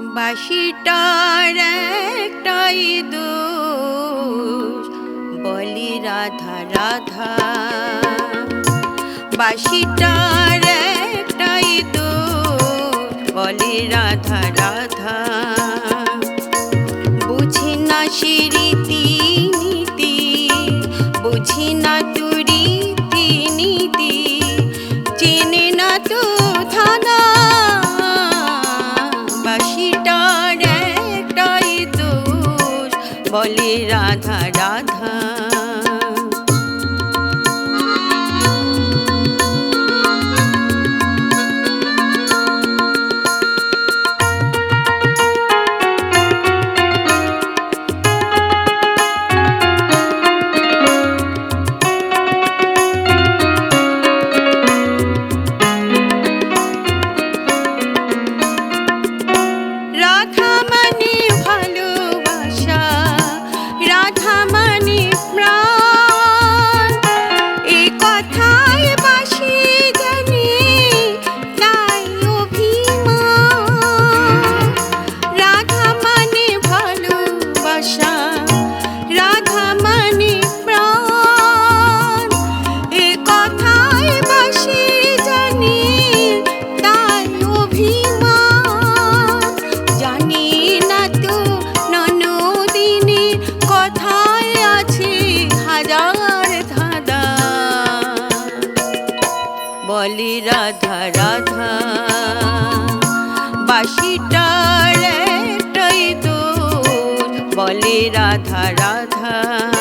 বাঁশিটার একটাই দোষ। বলি রাধা রাধা। বাসিটার একটাই দোষ। বলি রাধা রাধা। রাধা রাধা বলি রাধা রাধা। বাসিটার একটাই দোষ বলি রাধা রাধা।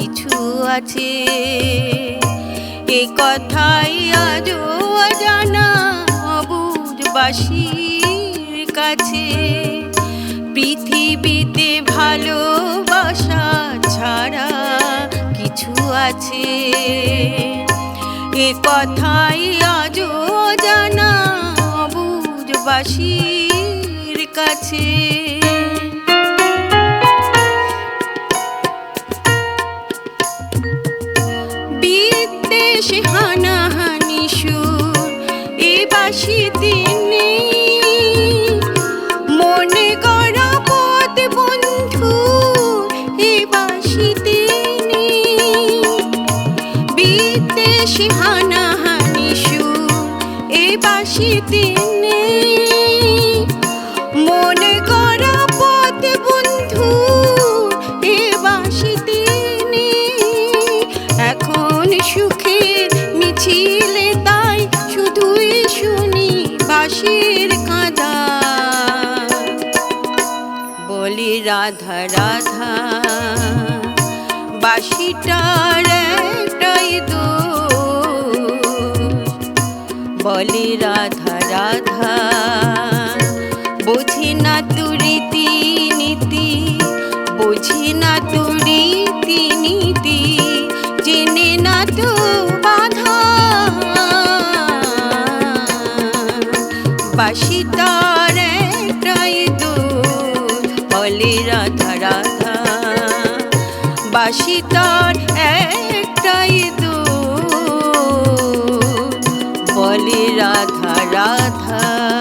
কিছু আছে। এ কথাই আজও অজানা অবুধবাসীর কাছে। পৃথিবীতে ভালোবাসা ছাড়া কিছু আছে। এ কথাই আজও জানা অবুধবাসীর কাছে। বিদ্বেষ হানাহানি সুর, এ বাসিতে নেই মনে গড়া পদ বন্ধু, এ বাসিতে নেই বিদ্বেষ হানাহানি সুর, এ বাসিতে নেই মনে করা মিছিলে তাই শুধুই শুনি বাঁশির কাঁদা। বলি রাধা রাধা বাঁশিটার একটাই দো বলি রাধা বাসি তার একটাই দোষ বলি রাধা রাধা। বাসি তার একটাই দোষ বলে রাধা রাধা।